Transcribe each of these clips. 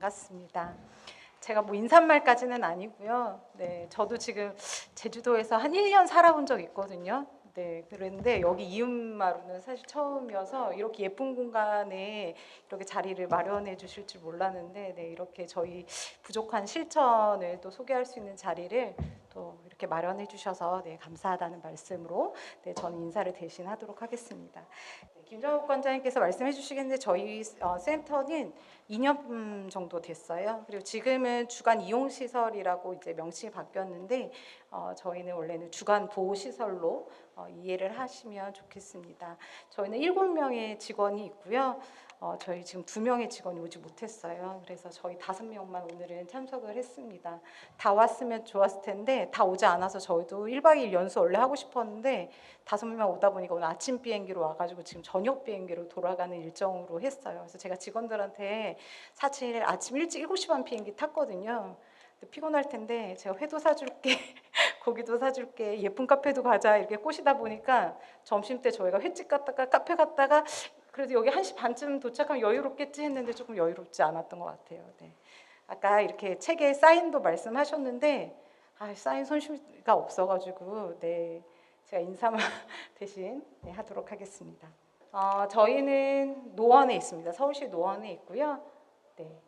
반갑습니다. 제가 뭐 인사말까지는 아니고요. 네, 저도 지금 제주도에서 한 1년 살아본 적 있거든요. 네, 그런데 여기 이음마루는 사실 처음이어서 이렇게 예쁜 공간에 이렇게 자리를 마련해 주실 줄 몰랐는데, 네, 이렇게 저희 부족한 실천을 또 소개할 수 있는 자리를 또 이렇게 마련해 주셔서 네, 감사하다는 말씀으로 네, 저는 인사를 대신하도록 하겠습니다. 네, 김정욱 관장님께서 말씀해 주시겠는데 저희 어, 센터는 2년 정도 됐어요. 그리고 지금은 주간 이용 시설이라고 이제 명칭이 바뀌었는데 어, 저희는 원래는 주간 보호 시설로 어, 이해를 하시면 좋겠습니다. 저희는 7명의 직원이 있고요. 어, 저희 지금 두 명의 직원이 오지 못했어요. 그래서 저희 다섯 명만 오늘은 참석을 했습니다. 다 왔으면 좋았을 텐데 다 오지 않아서 저희도 1박 2일 연수 원래 하고 싶었는데 다섯 명 오다 보니까 오늘 아침 비행기로 와가지고 지금 저녁 비행기로 돌아가는 일정으로 했어요. 그래서 제가 직원들한테 사실 아침 일찍 7시 반 비행기 탔거든요. 피곤할 텐데 제가 회도 사줄게, 고기도 사줄게, 예쁜 카페도 가자 이렇게 꼬시다 보니까 점심 때 저희가 횟집 갔다가 카페 갔다가 그래도 여기 1시 반쯤 도착하면 여유롭겠지 했는데 조금 여유롭지 않았던 것 같아요. 네. 아까 이렇게 책에 사인도 말씀하셨는데 아, 사인 손실가 없어가지고 네 제가 인사만 대신 네, 하도록 하겠습니다. 어, 저희는 노원에 있습니다. 서울시 노원에 있고요. 네.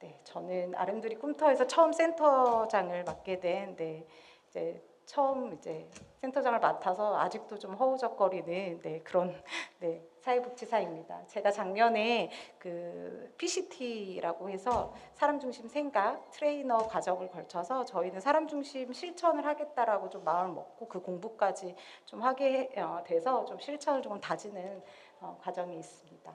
네, 저는 아름드리 꿈터에서 처음 센터장을 맡게 된 네, 이제 처음 이제 센터장을 맡아서 아직도 좀 허우적거리는 네, 그런 네, 사회복지사입니다. 제가 작년에 그 PCT라고 해서 사람 중심 생각 트레이너 과정을 걸쳐서 저희는 사람 중심 실천을 하겠다라고 좀 마음을 먹고 그 공부까지 좀 하게 어, 돼서 좀 실천을 조금 다지는 어, 과정이 있습니다.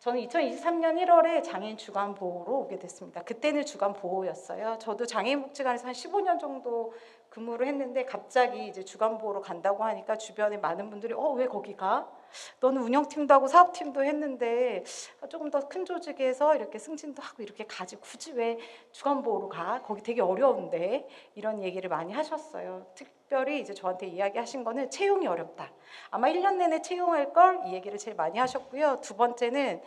저는 2023년 1월에 장애인 주간 보호로 오게 됐습니다. 그때는 주간 보호였어요. 저도 장애인 복지관에서 한 15년 정도 근무를 했는데 갑자기 이제 주간 보호로 간다고 하니까 주변에 많은 분들이 어 왜 거기 가? 너는 운영팀도 하고 사업팀도 했는데 조금 더 큰 조직에서 이렇게 승진도 하고 이렇게 가지 굳이 왜 주간 보호로 가? 거기 되게 어려운데 이런 얘기를 많이 하셨어요. 특별히 이제 저한테 이야기하신 거는 채용이 어렵다. 아마 1년 내내 채용할 걸 이 얘기를 제일 많이 하셨고요. 두 번째는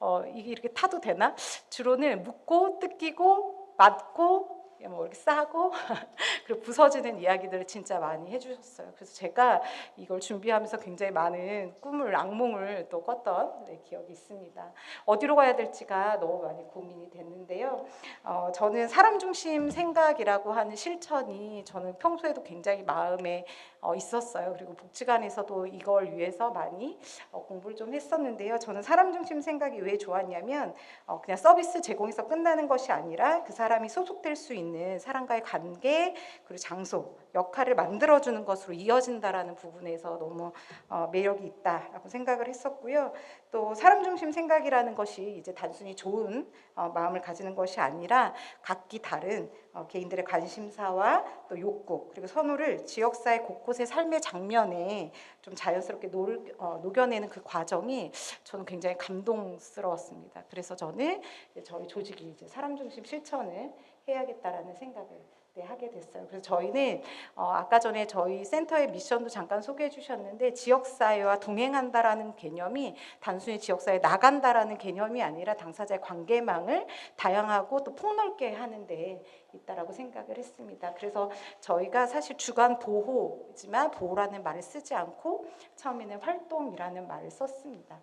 어, 이게 이렇게 타도 되나? 주로는 묻고 뜯기고 맞고 뭐 이렇게 싸고 그리고 부서지는 이야기들을 진짜 많이 해주셨어요. 그래서 제가 이걸 준비하면서 굉장히 많은 꿈을 악몽을 또 꿨던 네, 기억이 있습니다. 어디로 가야 될지가 너무 많이 고민이 됐는데요. 어, 저는 사람 중심 생각이라고 하는 실천이 저는 평소에도 굉장히 마음에 어, 있었어요. 그리고 복지관에서도 이걸 위해서 많이 어, 공부를 좀 했었는데요. 저는 사람 중심 생각이 왜 좋았냐면 어, 그냥 서비스 제공에서 끝나는 것이 아니라 그 사람이 소속될 수 있는 사람과의 관계 그리고 장소 역할을 만들어주는 것으로 이어진다라는 부분에서 너무 어, 매력이 있다라고 생각을 했었고요. 또 사람 중심 생각이라는 것이 이제 단순히 좋은 어, 마음을 가지는 것이 아니라 각기 다른 어, 개인들의 관심사와 또 욕구 그리고 선호를 지역사회 곳곳의 삶의 장면에 좀 자연스럽게 노, 어, 녹여내는 그 과정이 저는 굉장히 감동스러웠습니다. 그래서 저는 저희 조직이 이제 사람 중심 실천을 해야겠다라는 생각을 네, 하게 됐어요. 그래서 저희는 어, 아까 전에 저희 센터의 미션도 잠깐 소개해 주셨는데 지역사회와 동행한다라는 개념이 단순히 지역사회에 나간다라는 개념이 아니라 당사자의 관계망을 다양하고 또 폭넓게 하는데 있다라고 생각을 했습니다. 그래서 저희가 사실 주간 보호지만 보호라는 말을 쓰지 않고 처음에는 활동이라는 말을 썼습니다.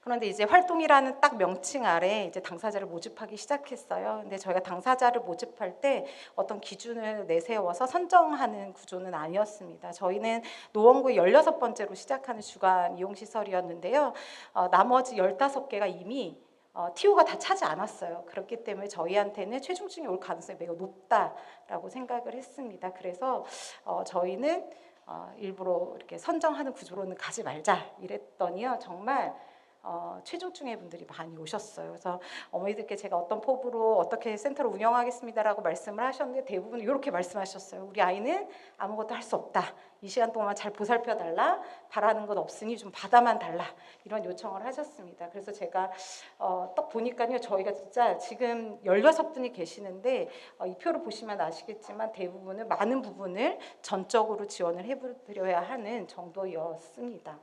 그런데 이제 활동이라는 딱 명칭 아래 이제 당사자를 모집하기 시작했어요. 근데 저희가 당사자를 모집할 때 어떤 기준을 내세워서 선정하는 구조는 아니었습니다. 저희는 노원구의 16번째로 시작하는 주간 이용시설이었는데요. 어, 나머지 15개가 이미 어, TO가 다 차지 않았어요. 그렇기 때문에 저희한테는 최중증이 올 가능성이 매우 높다라고 생각을 했습니다. 그래서 어, 저희는 어, 일부러 이렇게 선정하는 구조로는 가지 말자 이랬더니요. 정말 어, 최중증의 분들이 많이 오셨어요. 그래서 어머니들께 제가 어떤 포부로 어떻게 센터를 운영하겠습니다라고 말씀을 하셨는데 대부분 이렇게 말씀하셨어요. 우리 아이는 아무것도 할 수 없다. 이 시간 동안 잘 보살펴 달라. 바라는 것 없으니 좀 받아만 달라. 이런 요청을 하셨습니다. 그래서 제가 어, 딱 보니까요. 저희가 진짜 지금 16분이 계시는데 어, 이 표를 보시면 아시겠지만 대부분은 많은 부분을 전적으로 지원을 해드려야 하는 정도였습니다.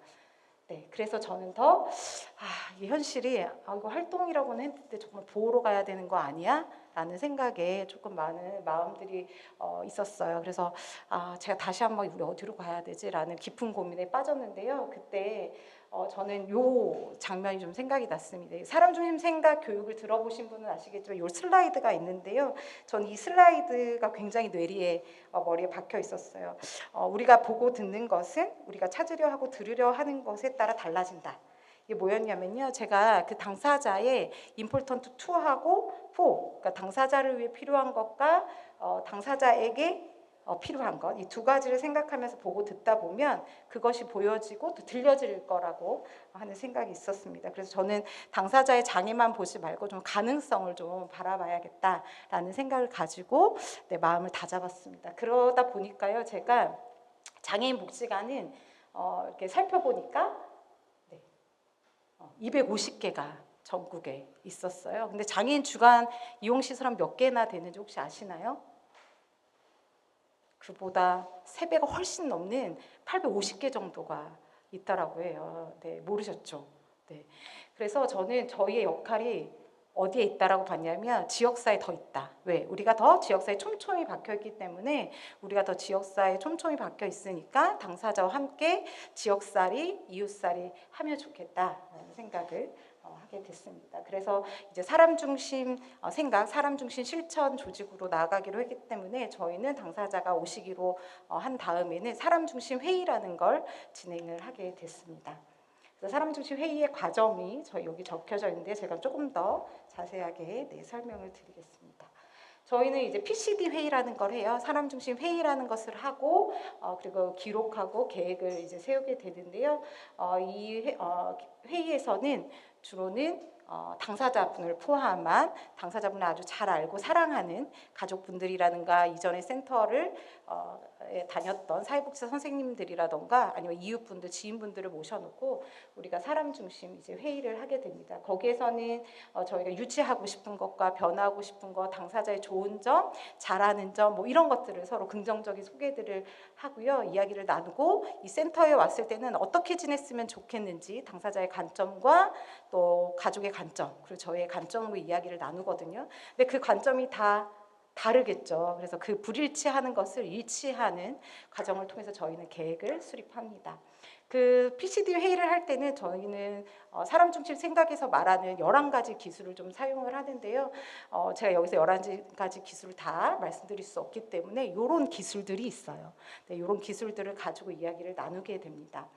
네, 그래서 저는 더 아, 이 현실이 아, 이거 활동이라고는 했는데 정말 보러 가야 되는 거 아니야? 라는 생각에 조금 많은 마음들이 어, 있었어요. 그래서 아, 제가 다시 한번 우리 어디로 가야 되지 라는 깊은 고민에 빠졌는데요. 그때 어, 저는 요 장면이 좀 생각이 났습니다. 사람 중심 생각 교육을 들어보신 분은 아시겠지만 요 슬라이드가 있는데요. 저는 이 슬라이드가 굉장히 뇌리에 어, 머리에 박혀 있었어요. 어, 우리가 보고 듣는 것은 우리가 찾으려 하고 들으려 하는 것에 따라 달라진다. 이게 뭐였냐면요. 제가 그 당사자의 임폴턴트 2하고 4, 그러니까 당사자를 위해 필요한 것과 어, 당사자에게 어, 필요한 것 이 두 가지를 생각하면서 보고 듣다 보면 그것이 보여지고 또 들려질 거라고 하는 생각이 있었습니다. 그래서 저는 당사자의 장애만 보지 말고 좀 가능성을 좀 바라봐야겠다라는 생각을 가지고 내 마음을 다잡았습니다. 그러다 보니까요, 제가 장애인 복지관은 어, 이렇게 살펴보니까 네, 어, 250개가 전국에 있었어요. 근데 장애인 주간 이용 시설은 몇 개나 되는지 혹시 아시나요? 그보다 세 배가 훨씬 넘는 850개 정도가 있다라고 해요. 네, 모르셨죠? 네. 그래서 저는 저희의 역할이 어디에 있다라고 봤냐면 지역사에 더 있다. 왜? 우리가 더 지역사에 촘촘히 박혀 있기 때문에 우리가 더 지역사에 촘촘히 박혀 있으니까 당사자와 함께 지역살이 이웃살이 하면 좋겠다라는 생각을 어, 하게 됐습니다. 그래서 이제 사람 중심 어, 생각, 사람 중심 실천 조직으로 나아가기로 했기 때문에 저희는 당사자가 오시기로 어, 한 다음에는 사람 중심 회의라는 걸 진행을 하게 됐습니다. 그래서 사람 중심 회의의 과정이 저희 여기 적혀져 있는데 제가 조금 더 자세하게 네, 설명을 드리겠습니다. 저희는 이제 PCD 회의라는 걸 해요. 사람 중심 회의라는 것을 하고 어, 그리고 기록하고 계획을 이제 세우게 되는데요. 어, 이 회, 어, 회의에서는 주로는 어, 당사자분을 포함한 당사자분을 아주 잘 알고 사랑하는 가족분들이라든가 이전에 센터를 어, 에 다녔던 사회복지사 선생님들이라던가 아니면 이웃분들, 지인분들을 모셔놓고 우리가 사람 중심 이제 회의를 하게 됩니다. 거기에서는 어, 저희가 유지하고 싶은 것과 변화하고 싶은 것, 당사자의 좋은 점, 잘하는 점, 뭐 이런 것들을 서로 긍정적인 소개들을 하고요. 이야기를 나누고 이 센터에 왔을 때는 어떻게 지냈으면 좋겠는지 당사자의 관점과 또 가족의 관점 그리고 저의 관점으로 이야기를 나누거든요. 근데 그 관점이 다 다르겠죠. 그래서 그 불일치하는 것을 일치하는 과정을 통해서 저희는 계획을 수립합니다. 그 PCD 회의를 할 때는 저희는 어, 사람 중심 생각에서 말하는 11가지 기술을 좀 사용을 하는데요. 어, 제가 여기서 11가지 기술을 다 말씀드릴 수 없기 때문에 이런 기술들이 있어요. 네, 이런 기술들을 가지고 이야기를 나누게 됩니다.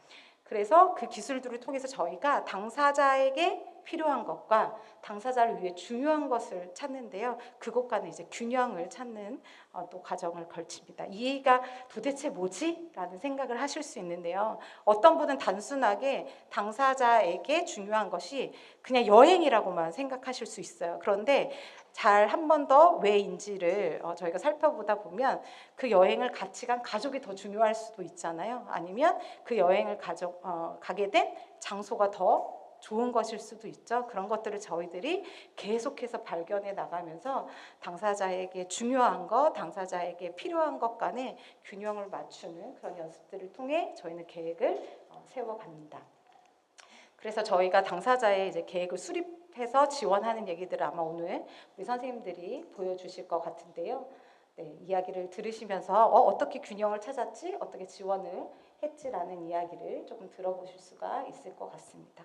그래서 그 기술들을 통해서 저희가 당사자에게 필요한 것과 당사자를 위해 중요한 것을 찾는데요. 그것과는 이제 균형을 찾는 어, 또 과정을 걸칩니다. 이해가 도대체 뭐지? 라는 생각을 하실 수 있는데요. 어떤 분은 단순하게 당사자에게 중요한 것이 그냥 여행이라고만 생각하실 수 있어요. 그런데 잘 한 번 더 왜인지를 어, 저희가 살펴보다 보면 그 여행을 같이 간 가족이 더 중요할 수도 있잖아요. 아니면 그 여행을 가족, 어, 가게 된 장소가 더 좋은 것일 수도 있죠. 그런 것들을 저희들이 계속해서 발견해 나가면서 당사자에게 중요한 것, 당사자에게 필요한 것 간에 균형을 맞추는 그런 연습들을 통해 저희는 계획을 어, 세워갑니다. 그래서 저희가 당사자의 이제 계획을 수립해서 지원하는 얘기들을 아마 오늘 우리 선생님들이 보여주실 것 같은데요. 네, 이야기를 들으시면서 어, 어떻게 균형을 찾았지, 어떻게 지원을 했지라는 이야기를 조금 들어보실 수가 있을 것 같습니다.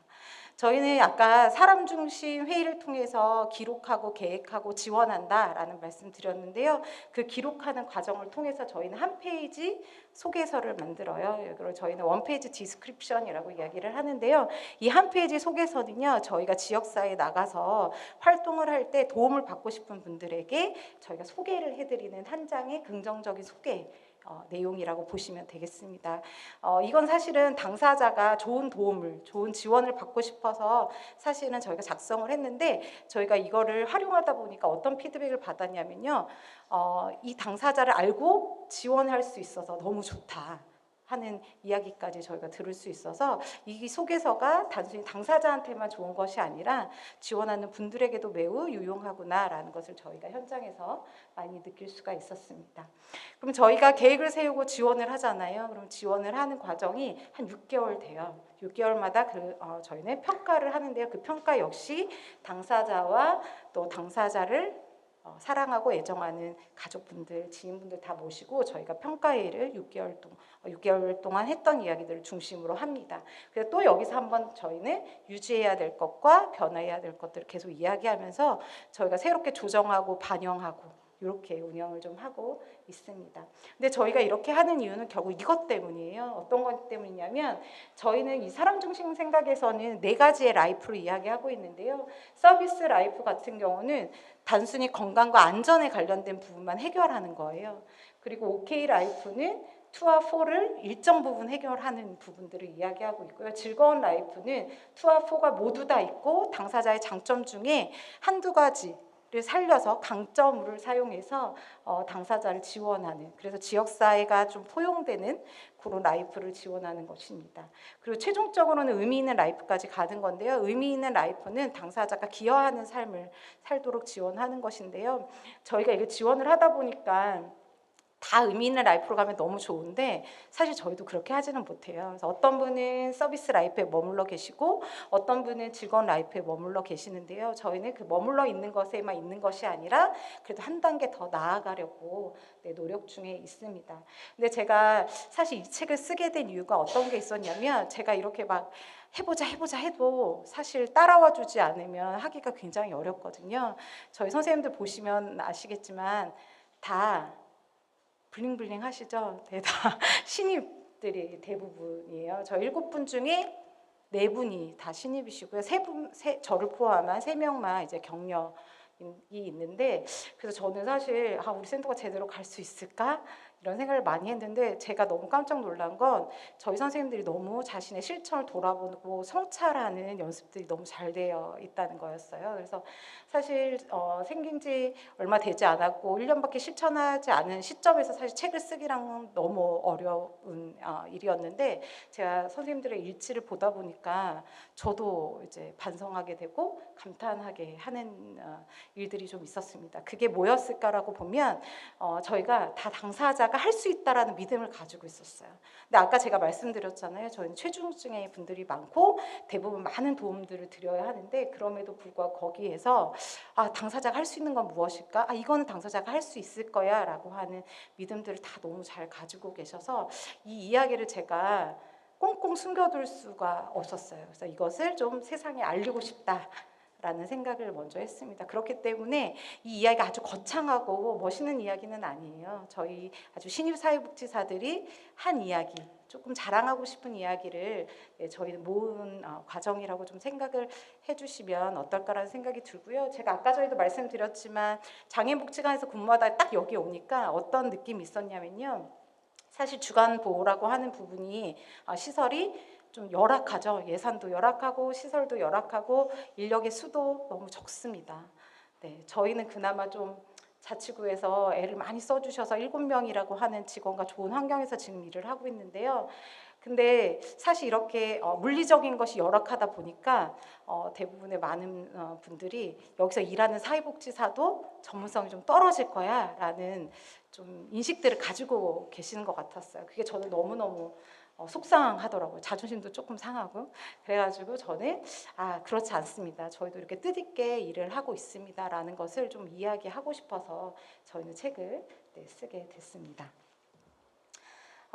저희는 아까 사람 중심 회의를 통해서 기록하고 계획하고 지원한다라는 말씀 드렸는데요. 그 기록하는 과정을 통해서 저희는 한 페이지 소개서를 만들어요. 이걸 저희는 원 페이지 디스크립션이라고 이야기를 하는데요. 이 한 페이지 소개서는요. 저희가 지역사회에 나가서 활동을 할 때 도움을 받고 싶은 분들에게 저희가 소개를 해드리는 한 장의 긍정적인 소개 어, 내용이라고 보시면 되겠습니다. 어, 이건 사실은 당사자가 좋은 도움을, 좋은 지원을 받고 싶어서 사실은 저희가 작성을 했는데 저희가 이거를 활용하다 보니까 어떤 피드백을 받았냐면요. 어, 이 당사자를 알고 지원할 수 있어서 너무 좋다. 하는 이야기까지 저희가 들을 수 있어서 이 소개서가 단순히 당사자한테만 좋은 것이 아니라 지원하는 분들에게도 매우 유용하구나라는 것을 저희가 현장에서 많이 느낄 수가 있었습니다. 그럼 저희가 계획을 세우고 지원을 하잖아요. 그럼 지원을 하는 과정이 한 6개월 돼요. 6개월마다 그 어, 저희는 평가를 하는데요. 그 평가 역시 당사자와 또 당사자를 어, 사랑하고 애정하는 가족분들, 지인분들 다 모시고 저희가 평가회를 6개월 동안 6개월 동안 했던 이야기들을 중심으로 합니다. 그래서 또 여기서 한번 저희는 유지해야 될 것과 변화해야 될 것들을 계속 이야기하면서 저희가 새롭게 조정하고 반영하고 이렇게 운영을 좀 하고 있습니다. 근데 저희가 이렇게 하는 이유는 결국 이것 때문이에요. 어떤 것 때문이냐면 저희는 이 사람 중심 생각에서는 네 가지의 라이프를 이야기하고 있는데요. 서비스 라이프 같은 경우는 단순히 건강과 안전에 관련된 부분만 해결하는 거예요. 그리고 OK 라이프는 2와 4를 일정 부분 해결하는 부분들을 이야기하고 있고요. 즐거운 라이프는 2와 4가 모두 다 있고 당사자의 장점 중에 한두 가지 를 살려서 강점을 사용해서 어, 당사자를 지원하는 그래서 지역 사회가 좀 포용되는 그런 라이프를 지원하는 것입니다. 그리고 최종적으로는 의미 있는 라이프까지 가는 건데요. 의미 있는 라이프는 당사자가 기여하는 삶을 살도록 지원하는 것인데요. 저희가 이게 지원을 하다 보니까 다 의미 있는 라이프로 가면 너무 좋은데 사실 저희도 그렇게 하지는 못해요. 그래서 어떤 분은 서비스 라이프에 머물러 계시고 어떤 분은 즐거운 라이프에 머물러 계시는데요. 저희는 그 머물러 있는 것에만 있는 것이 아니라 그래도 한 단계 더 나아가려고 네, 노력 중에 있습니다. 근데 제가 사실 이 책을 쓰게 된 이유가 어떤 게 있었냐면 제가 이렇게 막 해보자 해보자 해도 사실 따라와 주지 않으면 하기가 굉장히 어렵거든요. 저희 선생님들 보시면 아시겠지만 다 블링블링 하시죠? 네, 다 신입들이 대부분이에요. 저 일곱 분 중에 네 분이 다 신입이시고요. 세 분, 세, 저를 포함한 세 명만 이제 경력이 있는데, 그래서 저는 사실 아, 우리 센터가 제대로 갈 수 있을까? 이런 생각을 많이 했는데 제가 너무 깜짝 놀란 건 저희 선생님들이 너무 자신의 실천을 돌아보고 성찰하는 연습들이 너무 잘 되어 있다는 거였어요. 그래서 사실 어, 생긴 지 얼마 되지 않았고 1년밖에 실천하지 않은 시점에서 사실 책을 쓰기랑 너무 어려운 어, 일이었는데 제가 선생님들의 일지를 보다 보니까 저도 이제 반성하게 되고 감탄하게 하는 어, 일들이 좀 있었습니다. 그게 뭐였을까라고 보면 어, 저희가 다 당사자가 할 수 있다라는 믿음을 가지고 있었어요. 근데 아까 제가 말씀드렸잖아요. 저희는 최중증의 분들이 많고 대부분 많은 도움들을 드려야 하는데 그럼에도 불구하고 거기에서 아 당사자가 할 수 있는 건 무엇일까? 아 이거는 당사자가 할 수 있을 거야라고 하는 믿음들을 다 너무 잘 가지고 계셔서 이 이야기를 제가 꽁꽁 숨겨둘 수가 없었어요. 그래서 이것을 좀 세상에 알리고 싶다. 라는 생각을 먼저 했습니다. 그렇기 때문에 이 이야기가 아주 거창하고 멋있는 이야기는 아니에요. 저희 아주 신입 사회복지사들이 한 이야기, 조금 자랑하고 싶은 이야기를 네, 저희는 모은 어, 과정이라고 좀 생각을 해주시면 어떨까라는 생각이 들고요. 제가 아까 전에도 말씀드렸지만 장애인복지관에서 근무하다 딱 여기 오니까 어떤 느낌이 있었냐면요. 사실 주간 보호라고 하는 부분이 어, 시설이 좀 열악하죠. 예산도 열악하고 시설도 열악하고 인력의 수도 너무 적습니다. 네, 저희는 그나마 좀 자치구에서 애를 많이 써주셔서 일곱 명이라고 하는 직원과 좋은 환경에서 지금 일을 하고 있는데요. 근데 사실 이렇게 어, 물리적인 것이 열악하다 보니까 어, 대부분의 많은 어, 분들이 여기서 일하는 사회복지사도 전문성이 좀 떨어질 거야라는 좀 인식들을 가지고 계시는 것 같았어요. 그게 저는 너무 너무 어, 속상하더라고요. 자존심도 조금 상하고 그래가지고 저는 아 그렇지 않습니다. 저희도 이렇게 뜻있게 일을 하고 있습니다라는 것을 좀 이야기하고 싶어서 저희는 책을 네, 쓰게 됐습니다.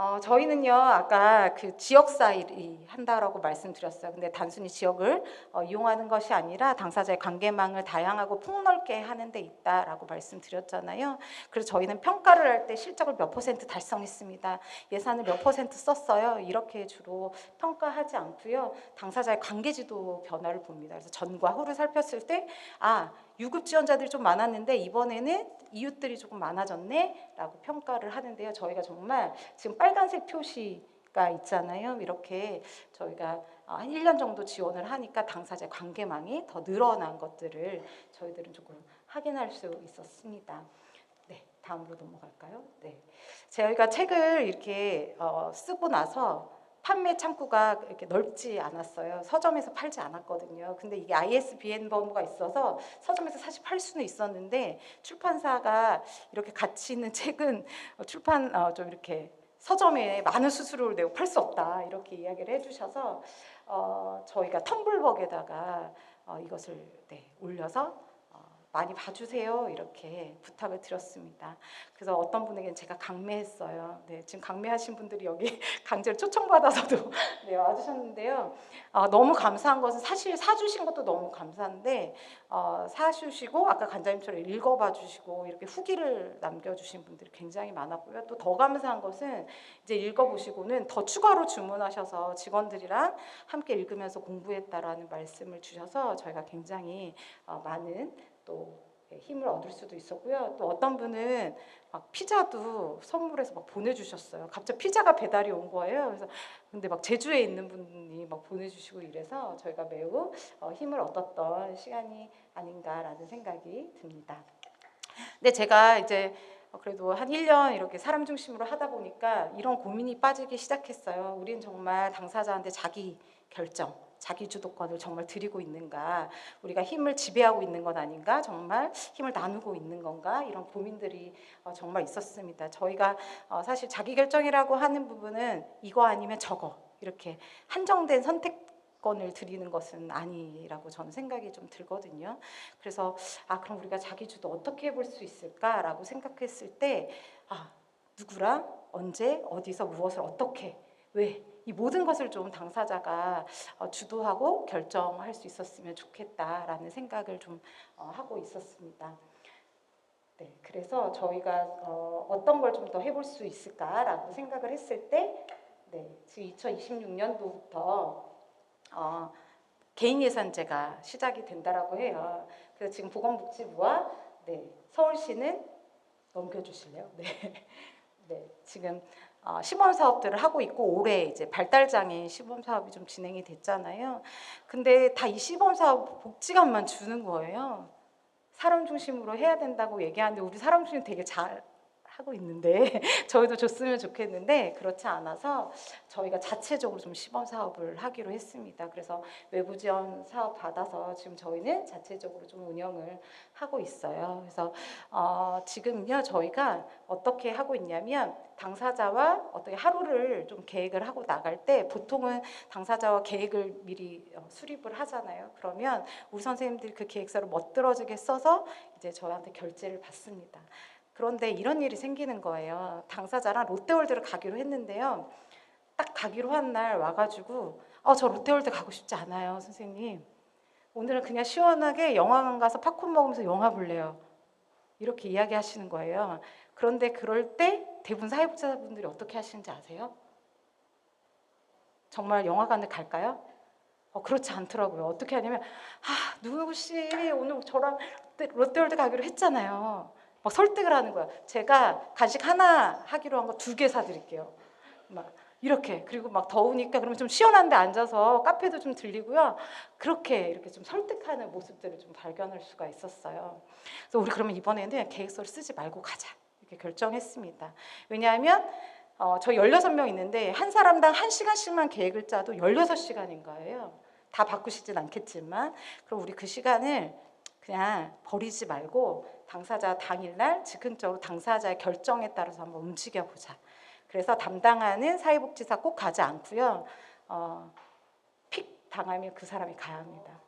어, 저희는요 아까 그 지역사 일이 한다라고 말씀드렸어요. 근데 단순히 지역을 어, 이용하는 것이 아니라 당사자의 관계망을 다양하고 폭넓게 하는 데 있다라고 말씀드렸잖아요. 그래서 저희는 평가를 할 때 실적을 몇 퍼센트 달성했습니다. 예산을 몇 퍼센트 썼어요. 이렇게 주로 평가하지 않고요. 당사자의 관계지도 변화를 봅니다. 그래서 전과 후를 살폈을 때 아 유급 지원자들이 좀 많았는데 이번에는 이웃들이 조금 많아졌네라고 평가를 하는데요. 저희가 정말 지금 빨간색 표시 가 있잖아요. 이렇게 저희가 한 1년 정도 지원을 하니까 당사자 관계망이 더 늘어난 것들을 저희들은 조금 확인할 수 있었습니다. 네, 다음으로 넘어갈까요? 네, 저희가 책을 이렇게 어, 쓰고 나서 판매 창구가 이렇게 넓지 않았어요. 서점에서 팔지 않았거든요. 근데 이게 ISBN 번호가 있어서 서점에서 사실 팔 수는 있었는데 출판사가 이렇게 가치 있는 책은 어, 출판 어, 좀 이렇게 서점에 많은 수수료를 내고 팔 수 없다 이렇게 이야기를 해주셔서 어, 저희가 텀블벅에다가 어, 이것을 네, 올려서 어, 많이 봐주세요 이렇게 부탁을 드렸습니다. 그래서 어떤 분에게는 제가 강매했어요. 네, 지금 강매하신 분들이 여기 강제로 초청받아서도 네, 와주셨는데요. 어, 너무 감사한 것은 사실 사주신 것도 너무 감사한데 어, 사주시고 아까 간장님처럼 읽어봐 주시고 이렇게 후기를 남겨주신 분들이 굉장히 많았고요. 또 더 감사한 것은 이제 읽어보시고는 더 추가로 주문하셔서 직원들이랑 함께 읽으면서 공부했다라는 말씀을 주셔서 저희가 굉장히 어, 많은 또 예, 힘을 얻을 수도 있었고요. 또 어떤 분은 막 피자도 선물해서 막 보내주셨어요. 갑자기 피자가 배달이 온 거예요. 그래서 근데 막 제주에 있는 분이 막 보내주시고 이래서 저희가 매우 어, 힘을 얻었던 시간이 아닌가라는 생각이 듭니다. 근데 제가 이제 어, 그래도 한 1년 이렇게 사람 중심으로 하다 보니까 이런 고민이 빠지기 시작했어요. 우린 정말 당사자한테 자기 결정, 자기 주도권을 정말 드리고 있는가? 우리가 힘을 지배하고 있는 건 아닌가? 정말 힘을 나누고 있는 건가? 이런 고민들이 어, 정말 있었습니다. 저희가 어, 사실 자기 결정이라고 하는 부분은 이거 아니면 저거 이렇게 한정된 선택 권을 드리는 것은 아니라고 저는 생각이 좀 들거든요. 그래서 아 그럼 우리가 자기 주도 어떻게 해볼 수 있을까라고 생각했을 때 아 누구랑 언제 어디서 무엇을 어떻게 왜 이 모든 것을 좀 당사자가 어, 주도하고 결정할 수 있었으면 좋겠다라는 생각을 좀 어, 하고 있었습니다. 네, 그래서 저희가 어, 어떤 걸 좀 더 해볼 수 있을까라고 생각을 했을 때, 네, 지금 2026년도부터 어, 개인 예산제가 시작이 된다라고 해요. 그래서 지금 보건복지부와 네, 서울시는 넘겨주실래요? 네, 네, 지금 어, 시범 사업들을 하고 있고 올해 이제 발달 장애 시범 사업이 좀 진행이 됐잖아요. 근데 다 이 시범 사업 복지관만 주는 거예요. 사람 중심으로 해야 된다고 얘기하는데 우리 사람 중심 되게 잘 하고 있는데 저희도 줬으면 좋겠는데 그렇지 않아서 저희가 자체적으로 좀 시범 사업을 하기로 했습니다. 그래서 외부 지원 사업 받아서 지금 저희는 자체적으로 좀 운영을 하고 있어요. 그래서 어, 지금요 저희가 어떻게 하고 있냐면 당사자와 어떻게 하루를 좀 계획을 하고 나갈 때 보통은 당사자와 계획을 미리 어, 수립을 하잖아요. 그러면 우리 선생님들이 그 계획서를 멋들어지게 써서 이제 저한테 결제를 받습니다. 그런데 이런 일이 생기는 거예요. 당사자랑 롯데월드를 가기로 했는데요. 딱 가기로 한 날 와가지고 어, 저 롯데월드 가고 싶지 않아요, 선생님. 오늘은 그냥 시원하게 영화관 가서 팝콘 먹으면서 영화 볼래요. 이렇게 이야기하시는 거예요. 그런데 그럴 때 대부분 사회복지사분들이 어떻게 하시는지 아세요? 정말 영화관을 갈까요? 어, 그렇지 않더라고요. 어떻게 하냐면 아 누구 씨 오늘 저랑 롯데, 롯데월드 가기로 했잖아요. 막 설득을 하는 거야. 제가 간식 하나 하기로 한 거 두 개 사드릴게요. 막 이렇게 그리고 막 더우니까 그러면 좀 시원한데 앉아서 카페도 좀 들리고요. 그렇게 이렇게 좀 설득하는 모습들을 좀 발견할 수가 있었어요. 그래서 우리 그러면 이번에는 계획서를 쓰지 말고 가자 이렇게 결정했습니다. 왜냐하면 어, 저 16명 있는데 한 사람당 한 시간씩만 계획을 짜도 16시간인 거예요. 다 바꾸시진 않겠지만 그럼 우리 그 시간을 그냥 버리지 말고 당사자 당일날 즉흥적으로 당사자의 결정에 따라서 한번 움직여 보자. 그래서 담당하는 사회복지사 꼭 가지 않고요. 어, 픽 당하면 그 사람이 가야 합니다.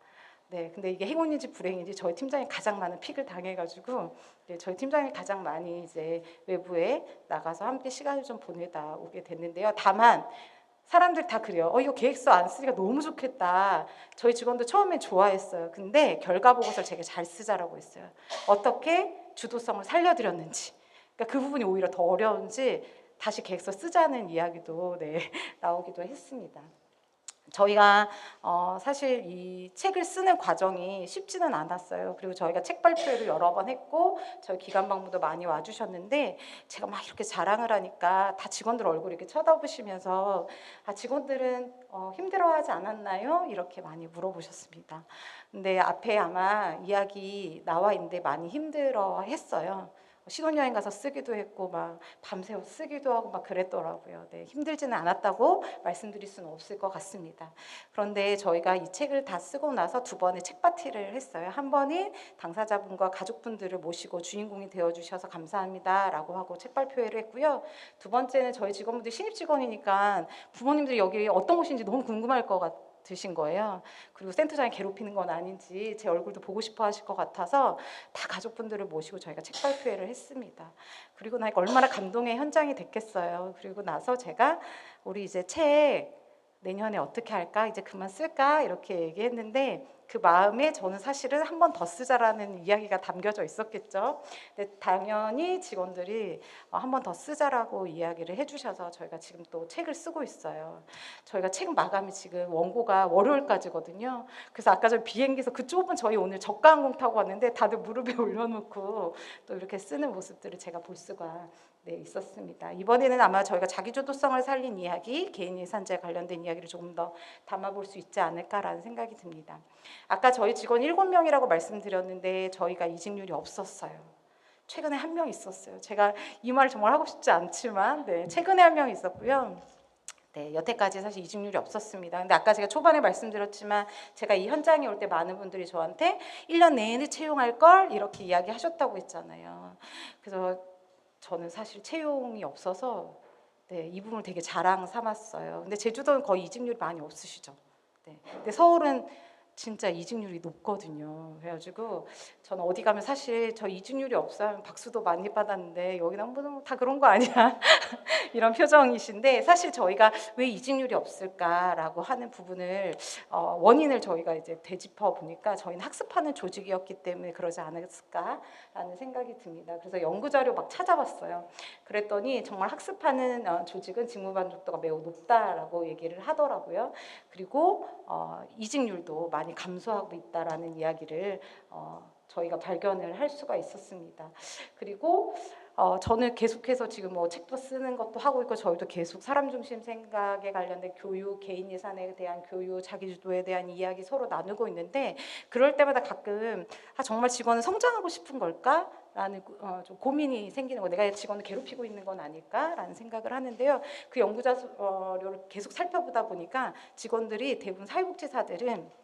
네, 근데 이게 행운인지 불행인지 저희 팀장이 가장 많은 픽을 당해가지고 네, 저희 팀장이 가장 많이 이제 외부에 나가서 함께 시간을 좀 보내다 오게 됐는데요. 다만 사람들 다 그래요. 어 이거 계획서 안 쓰니까 너무 좋겠다. 저희 직원도 처음에 좋아했어요. 근데 결과 보고서를 되게 잘 쓰자라고 했어요. 어떻게 주도성을 살려드렸는지. 그러니까 그 부분이 오히려 더 어려운지 다시 계획서 쓰자는 이야기도 네, 나오기도 했습니다. 저희가 어, 사실 이 책을 쓰는 과정이 쉽지는 않았어요. 그리고 저희가 책 발표를 여러 번 했고 저희 기관 방문도 많이 와주셨는데 제가 막 이렇게 자랑을 하니까 다 직원들 얼굴 이렇게 쳐다보시면서 아 직원들은 어, 힘들어하지 않았나요? 이렇게 많이 물어보셨습니다. 근데 앞에 아마 이야기 나와 있는데 많이 힘들어했어요. 신혼여행 가서 쓰기도 했고 막 밤새워 쓰기도 하고 막 그랬더라고요. 네, 힘들지는 않았다고 말씀드릴 수는 없을 것 같습니다. 그런데 저희가 이 책을 다 쓰고 나서 두 번의 책 파티를 했어요. 한 번은 당사자분과 가족분들을 모시고 주인공이 되어 주셔서 감사합니다라고 하고 책 발표회를 했고요. 두 번째는 저희 직원분들 신입 직원이니까 부모님들이 여기 어떤 곳인지 너무 궁금할 것 같아요. 드신 거예요. 그리고 센터장이 괴롭히는 건 아닌지 제 얼굴도 보고 싶어 하실 것 같아서 다 가족분들을 모시고 저희가 책 발표회를 했습니다. 그리고 나니까 얼마나 감동의 현장이 됐겠어요. 그리고 나서 제가 우리 이제 책 내년에 어떻게 할까? 이제 그만 쓸까? 이렇게 얘기했는데 그 마음에 저는 사실은 한 번 더 쓰자라는 이야기가 담겨져 있었겠죠. 근데 당연히 직원들이 어, 한번 더 쓰자라고 이야기를 해주셔서 저희가 지금 또 책을 쓰고 있어요. 저희가 책 마감이 지금 원고가 월요일까지거든요. 그래서 아까 저 비행기에서 그 좁은 저희 오늘 저가항공 타고 왔는데 다들 무릎에 올려놓고 또 이렇게 쓰는 모습들을 제가 볼 수가 네, 있었습니다. 이번에는 아마 저희가 자기주도성을 살린 이야기, 개인 예산제 관련된 이야기를 조금 더 담아볼 수 있지 않을까라는 생각이 듭니다. 아까 저희 직원 7명이라고 말씀드렸는데 저희가 이직률이 없었어요. 최근에 한 명 있었어요. 제가 이 말을 정말 하고 싶지 않지만 네, 최근에 한 명 있었고요. 네, 여태까지 사실 이직률이 없었습니다. 근데 아까 제가 초반에 말씀드렸지만 제가 이 현장에 올 때 많은 분들이 저한테 1년 내내 채용할 걸 이렇게 이야기하셨다고 했잖아요. 그래서 저는 사실 채용이 없어서 네, 이 부분을 되게 자랑 삼았어요. 근데 제주도는 거의 이직률이 많이 없으시죠. 네. 근데 서울은 진짜 이직률이 높거든요. 그래가지고 저는 어디 가면 사실 저 이직률이 없어요. 박수도 많이 받았는데 여기 남부는 다 그런 거 아니야? 이런 표정이신데 사실 저희가 왜 이직률이 없을까라고 하는 부분을 어, 원인을 저희가 이제 되짚어 보니까 저희는 학습하는 조직이었기 때문에 그러지 않았을까라는 생각이 듭니다. 그래서 연구 자료 막 찾아봤어요. 그랬더니 정말 학습하는 어, 조직은 직무 만족도가 매우 높다라고 얘기를 하더라고요. 그리고 어, 이직률도 많이 감소하고 있다라는 이야기를 어, 저희가 발견을 할 수가 있었습니다. 그리고 어, 저는 계속해서 지금 뭐 책도 쓰는 것도 하고 있고 저희도 계속 사람 중심 생각에 관련된 교육, 개인 예산에 대한 교육, 자기주도에 대한 이야기 서로 나누고 있는데 그럴 때마다 가끔 아 정말 직원은 성장하고 싶은 걸까? 라는 어, 좀 고민이 생기는 거 내가 직원을 괴롭히고 있는 건 아닐까라는 생각을 하는데요. 그 연구 자료를 계속 살펴보다 보니까 직원들이 대부분 사회복지사들은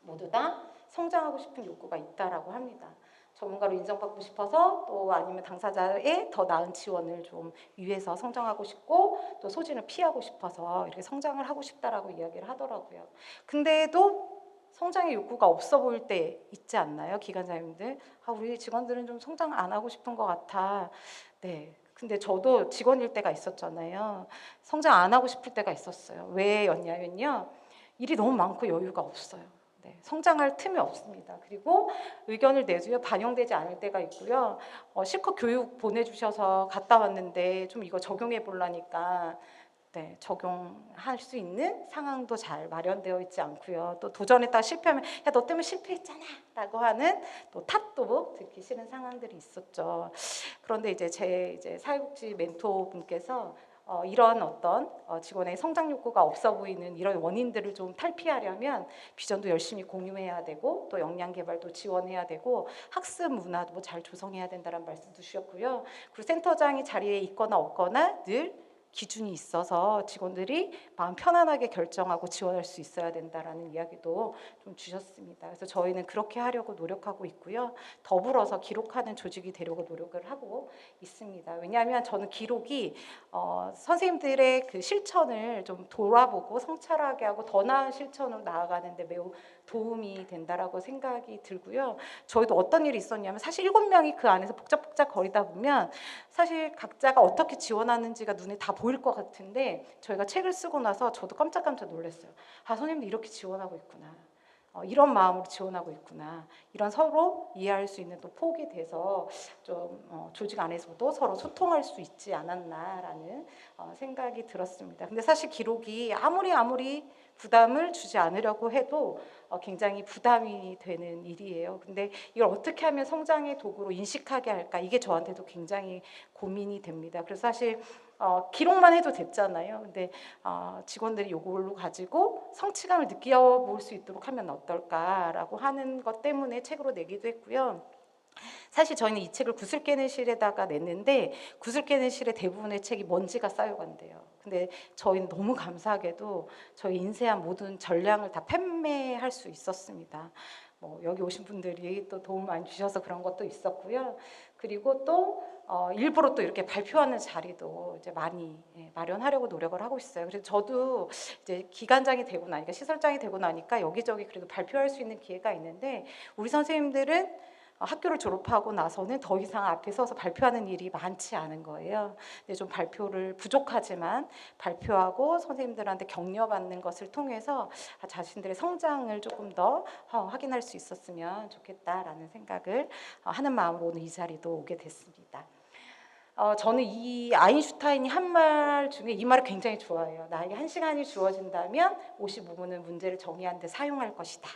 모두 다 성장하고 싶은 욕구가 있다라고 합니다. 전문가로 인정받고 싶어서 또 아니면 당사자의 더 나은 지원을 좀 위해서 성장하고 싶고 또 소진을 피하고 싶어서 이렇게 성장을 하고 싶다라고 이야기를 하더라고요. 근데도 성장의 욕구가 없어 보일 때 있지 않나요, 기관장님들? 아, 우리 직원들은 좀 성장 안 하고 싶은 것 같아. 네. 근데 저도 직원일 때가 있었잖아요. 성장 안 하고 싶을 때가 있었어요. 왜였냐면요. 일이 너무 많고 여유가 없어요. 네, 성장할 틈이 없습니다. 그리고 의견을 내주면 반영되지 않을 때가 있고요. 어, 실컷 교육 보내주셔서 갔다 왔는데 좀 이거 적용해 보려니까 네, 적용할 수 있는 상황도 잘 마련되어 있지 않고요. 또 도전했다가 실패하면 야 너 때문에 실패했잖아 라고 하는 또 탓도 듣기 싫은 상황들이 있었죠. 그런데 이제 제 이제 사회복지 멘토분께서 어, 이런 어떤 어, 직원의 성장 욕구가 없어 보이는 이런 원인들을 좀 탈피하려면 비전도 열심히 공유해야 되고 또 역량 개발도 지원해야 되고 학습 문화도 잘 조성해야 된다는 말씀도 주셨고요. 그리고 센터장이 자리에 있거나 없거나 늘 기준이 있어서 직원들이 마음 편안하게 결정하고 지원할 수 있어야 된다라는 이야기도 좀 주셨습니다. 그래서 저희는 그렇게 하려고 노력하고 있고요. 더불어서 기록하는 조직이 되려고 노력을 하고 있습니다. 왜냐하면 저는 기록이 어, 선생님들의 그 실천을 좀 돌아보고 성찰하게 하고 더 나은 실천으로 나아가는데 매우 도움이 된다라고 생각이 들고요. 저희도 어떤 일이 있었냐면 사실 일곱 명이 그 안에서 복잡복잡 거리다 보면 사실 각자가 어떻게 지원하는지가 눈에 다 보일 것 같은데 저희가 책을 쓰고 나서 저도 깜짝깜짝 놀랐어요. 아 선생님도 이렇게 지원하고 있구나. 어, 이런 마음으로 지원하고 있구나. 이런 서로 이해할 수 있는 또 폭이 돼서 좀 어, 조직 안에서도 서로 소통할 수 있지 않았나라는 어, 생각이 들었습니다. 근데 사실 기록이 아무리 아무리 부담을 주지 않으려고 해도 어, 굉장히 부담이 되는 일이에요. 근데 이걸 어떻게 하면 성장의 도구로 인식하게 할까? 이게 저한테도 굉장히 고민이 됩니다. 그래서 사실 어, 기록만 해도 됐잖아요. 근데 어, 직원들이 요걸로 가지고 성취감을 느껴볼 수 있도록 하면 어떨까라고 하는 것 때문에 책으로 내기도 했고요. 사실 저희는 이 책을 구슬 깨는 실에다가 냈는데 구슬 깨는 실의 대부분의 책이 먼지가 쌓여간대요. 근데 저희는 너무 감사하게도 저희 인쇄한 모든 전량을 다 판매할 수 있었습니다. 뭐 여기 오신 분들이 또 도움 많이 주셔서 그런 것도 있었고요. 그리고 또 어, 일부러 또 이렇게 발표하는 자리도 이제 많이 예, 마련하려고 노력을 하고 있어요. 그래서 저도 이제 기관장이 되고 나니까 시설장이 되고 나니까 여기저기 그래도 발표할 수 있는 기회가 있는데 우리 선생님들은 어, 학교를 졸업하고 나서는 더 이상 앞에 서서 발표하는 일이 많지 않은 거예요. 근데 좀 발표를 부족하지만 발표하고 선생님들한테 격려받는 것을 통해서 아, 자신들의 성장을 조금 더 어, 확인할 수 있었으면 좋겠다라는 생각을 어, 하는 마음으로 오늘 이 자리도 오게 됐습니다. 어, 저는 이 아인슈타인이 한 말 중에 이 말을 굉장히 좋아해요. 나에게 한 시간이 주어진다면 55분은 문제를 정의하는 데 사용할 것이다.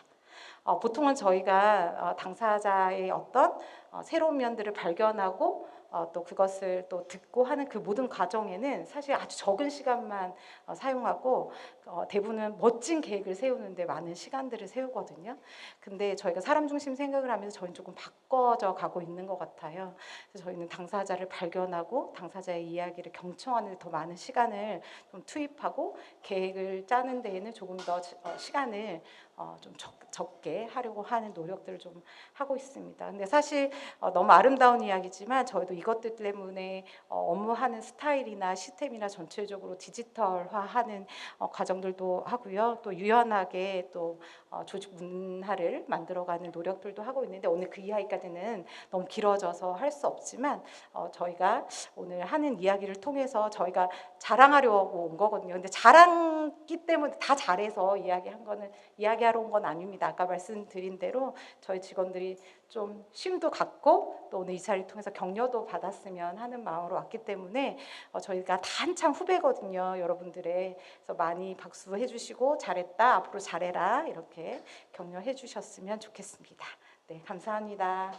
어, 보통은 저희가 어, 당사자의 어떤 어, 새로운 면들을 발견하고 어, 또 그것을 또 듣고 하는 그 모든 과정에는 사실 아주 적은 시간만 어, 사용하고 어, 대부분은 멋진 계획을 세우는데 많은 시간들을 세우거든요. 근데 저희가 사람 중심 생각을 하면서 저희는 조금 바꿔져 가고 있는 것 같아요. 그래서 저희는 당사자를 발견하고 당사자의 이야기를 경청하는 데 더 많은 시간을 좀 투입하고 계획을 짜는 데에는 조금 더 시- 어, 시간을 어, 좀 적, 적게 하려고 하는 노력들을 좀 하고 있습니다. 근데 사실 어, 너무 아름다운 이야기지만 저희도 이것들 때문에 어, 업무하는 스타일이나 시스템이나 전체적으로 디지털화하는 어, 과정들도 하고요. 또 유연하게 또 어, 조직 문화를 만들어가는 노력들도 하고 있는데 오늘 그 이야기까지는 너무 길어져서 할 수 없지만 어, 저희가 오늘 하는 이야기를 통해서 저희가 자랑하려고 온 거거든요. 근데 자랑기 때문에 다 잘해서 이야기한 거는 이야기하러 온 건 아닙니다. 아까 말씀드린 대로 저희 직원들이 좀 쉼도 갖고 또 오늘 이 자리를 통해서 격려도 받았으면 하는 마음으로 왔기 때문에 어, 저희가 다 한참 후배거든요. 여러분들의 그래서 많이 박수해 주시고 잘했다 앞으로 잘해라 이렇게 격려해 주셨으면 좋겠습니다. 네 감사합니다.